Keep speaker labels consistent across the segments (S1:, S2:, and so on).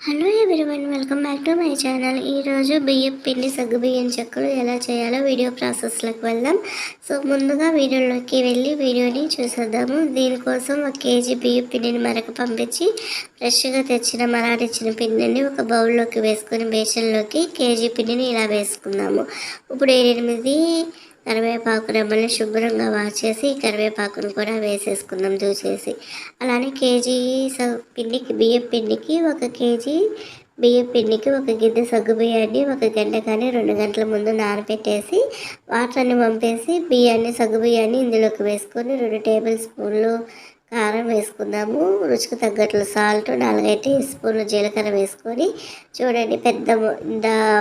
S1: Hello everyone welcome back to my channel ఈరోజు బియ్యం పిండి సగ్గు బియ్యం చెక్కలు ఎలా చేయాలో వీడియో ప్రాసెస్లోకి వెళ్దాం. సో ముందుగా వీడియోలోకి వెళ్ళి వీడియోని చూసేద్దాము. దీనికోసం ఒక కేజీ బియ్యం పిండిని మరక పంపించి ఫ్రెష్గా తెచ్చిన మరాడిచ్చిన పిండిని ఒక బౌల్లోకి వేసుకొని బేసన్లోకి కేజీ పిండిని ఇలా వేసుకుందాము. ఇప్పుడు ఎనిమిది కరివేపాకు రెమ్మల్ని శుభ్రంగా వాష్ చేసి కరివేపాకును కూడా వేసేసుకుందాం దూచేసి. అలానే కేజీ పిండికి బియ్యం పిండికి ఒక కేజీ బియ్యం పిండికి ఒక గిద్దె సగ్గు బియ్యాన్ని ఒక గంట కానీ రెండు గంటల ముందు నానబెట్టేసి వాటర్ని పంపేసి బియ్యాన్ని సగ్గు బియ్యాన్ని ఇందులోకి వేసుకొని రెండు టేబుల్ స్పూన్లు కారం వేసుకుందాము. రుచికి తగ్గట్లు సాల్ట్ నాలుగైదు టీ స్పూన్లు జీలకర్ర వేసుకొని చూడండి పెద్ద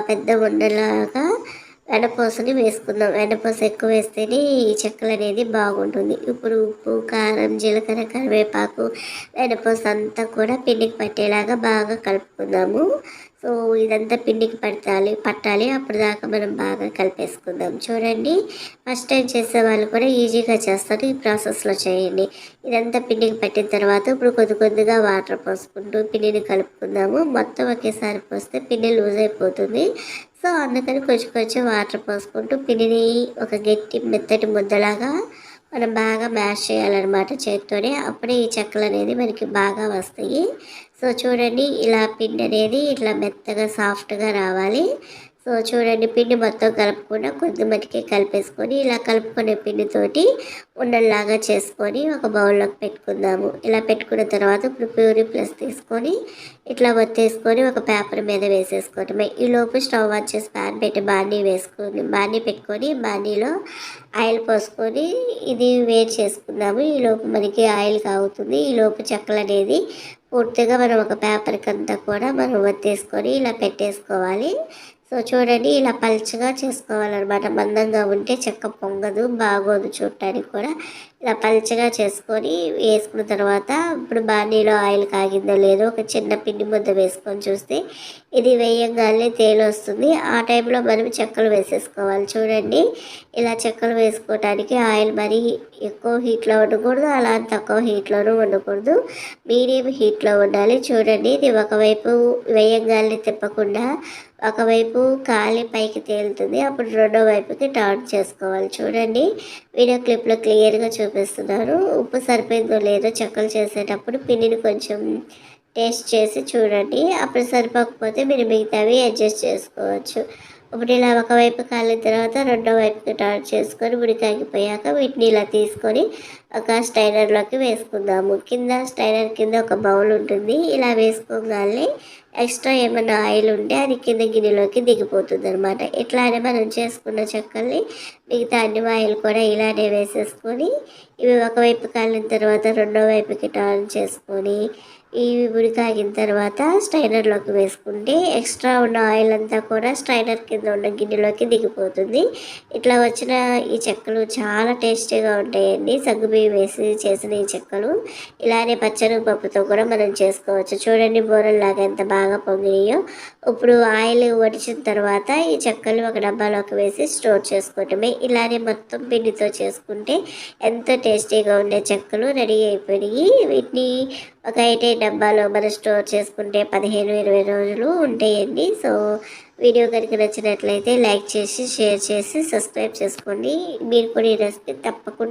S1: పెద్ద ఉండలాగా వెనపూసని వేసుకుందాం. వెనపూస ఎక్కువ వేస్తేనే ఈ చెక్కలు అనేది బాగుంటుంది. ఇప్పుడు ఉప్పు కారం జీలకర్ర కరివేపాకు వెనపూస అంతా కూడా పిండికి పట్టేలాగా బాగా కలుపుకుందాము. సో ఇదంతా పిండికి పట్టాలి పట్టాలి. అప్పుడు దాకా మనం బాగా కలిపేసుకుందాం. చూడండి ఫస్ట్ టైం చేసే వాళ్ళు కూడా ఈజీగా చేస్తారు. ఈ ప్రాసెస్లో చేయండి. ఇదంతా పిండికి పట్టిన తర్వాత ఇప్పుడు కొద్ది కొద్దిగా వాటర్ పోసుకుంటూ పిండిని కలుపుకుందాము. మొత్తం ఒకేసారి పోస్తే పిండి లూజ్ అయిపోతుంది. సో అందుకని కొంచెం కొంచెం వాటర్ పోసుకుంటూ పిండిని ఒక గట్టి మెత్తటి ముద్దలాగా మనం బాగా మ్యాష్ చేయాలన్నమాట చేతితోనే. అప్పుడే ఈ చెక్కలు అనేది మనకి బాగా వస్తాయి. సో చూడండి ఇలా పిండి అనేది ఇట్లా మెత్తగా సాఫ్ట్గా రావాలి. సో చూడండి పిండి మొత్తం కలుపుకుండా కొద్ది కలిపేసుకొని ఇలా కలుపుకునే పిండితోటి ఉండల్లాగా చేసుకొని ఒక బౌల్లోకి పెట్టుకుందాము. ఇలా పెట్టుకున్న తర్వాత ఇప్పుడు ప్యూరీ ప్లస్ తీసుకొని ఇట్లా ఒత్తేసుకొని ఒక పేపర్ మీద వేసేసుకోవటమే. ఈలోపు స్టవ్ వచ్చేసి చేసి ప్యాన్ పెట్టి బాణీ వేసుకొని బాణీ పెట్టుకొని బాణీలో ఆయిల్ పోసుకొని ఇది వేడి చేసుకుందాము. ఈలోపు మనకి ఆయిల్ కాగుతుంది. ఈలోపు చెక్కలు అనేది పూర్తిగా మనం ఒక పేపర్కి అంతా కూడా మనం ఒత్తేసుకొని ఇలా పెట్టేసుకోవాలి. సో చూడండి ఇలా పల్చగా చేసుకోవాలన్నమాట. మందంగా ఉంటే చెక్క పొంగదు బాగోదు చూడటానికి కూడా. ఇలా పల్చగా చేసుకొని వేసుకున్న తర్వాత ఇప్పుడు బాణీలో ఆయిల్ కాగిందో లేదో ఒక చిన్న పిండి ముద్ద వేసుకొని చూస్తే ఇది వేయంగానే తేలి వస్తుంది. ఆ టైంలో మనం చెక్కలు వేసేసుకోవాలి. చూడండి ఇలా చెక్కలు వేసుకోవడానికి ఆయిల్ మరీ ఎక్కువ హీట్లో ఉండకూడదు అలా తక్కువ హీట్లోనూ ఉండకూడదు. మీడియం హీట్లో ఉండాలి. చూడండి ఇది ఒకవైపు వేయంగాల్ని తిప్పకుండా ఒకవైపు కాలి పైకి తేలుతుంది. అప్పుడు రెండో వైపుకి టర్న్ చేసుకోవాలి. చూడండి వీడియో క్లిప్లో క్లియర్గా చూ చూపిస్తున్నారు ఉప్పు సరిపోయిందో లేదో చెక్కలు చేసేటప్పుడు పిండిని కొంచెం టేస్ట్ చేసి చూడండి. అప్పుడు సరిపోకపోతే మీరు మిగతావి అడ్జస్ట్ చేసుకోవచ్చు. ఇప్పుడు ఇలా ఒకవైపు కాలిన తర్వాత రెండో వైపుకి టర్న్ చేసుకొని ఉడికాగిపోయాక వీటిని ఇలా తీసుకొని ఒక స్టైనర్లోకి వేసుకుందాము. కింద స్టైనర్ కింద ఒక బౌల్ ఉంటుంది. ఇలా వేసుకోగానే ఎక్స్ట్రా ఏమైనా ఆయిల్ ఉంటే అది కింద గిన్నెలోకి దిగిపోతుంది అనమాట ఇట్లానే మనం చేసుకున్న చెక్కల్ని మిగతా అన్ని ఆయిల్ కూడా ఇలానే వేసేసుకొని ఇవి ఒకవైపు కాలిన తర్వాత రెండో వైపుకి టర్న్ చేసుకొని ఇవి ఉడికాగిన తర్వాత స్ట్రైనర్లోకి వేసుకుంటే ఎక్స్ట్రా ఉన్న ఆయిల్ అంతా కూడా స్ట్రైనర్ కింద ఉన్న గిన్నెలోకి దిగిపోతుంది. ఇట్లా వచ్చిన ఈ చెక్కలు చాలా టేస్టీగా ఉంటాయండి. సగ్గుబియ్యం వేసి చేసిన ఈ చెక్కలు. ఇలానే పచ్చని పప్పుతో కూడా మనం చేసుకోవచ్చు. చూడండి బోరల్లాగా ఎంత బాగా పొంగినాయో. ఇప్పుడు ఆయిల్ వడిచిన తర్వాత ఈ చెక్కలు ఒక డబ్బాలోకి వేసి స్టోర్ చేసుకోవటమే. ఇలానే మొత్తం పిండితో చేసుకుంటే ఎంతో టేస్టీగా ఉండే చెక్కలు రెడీ అయిపోయినాయి. వీటిని ఒక ఎయిట్ డబ్బాలో మనం స్టోర్ చేసుకుంటే పదిహేను ఇరవై రోజులు ఉంటాయండి. సో వీడియో కనుక నచ్చినట్లయితే లైక్ చేసి షేర్ చేసి సబ్స్క్రైబ్ చేసుకోండి. మీరు కూడా ఈ రెసిపీ తప్పకుండా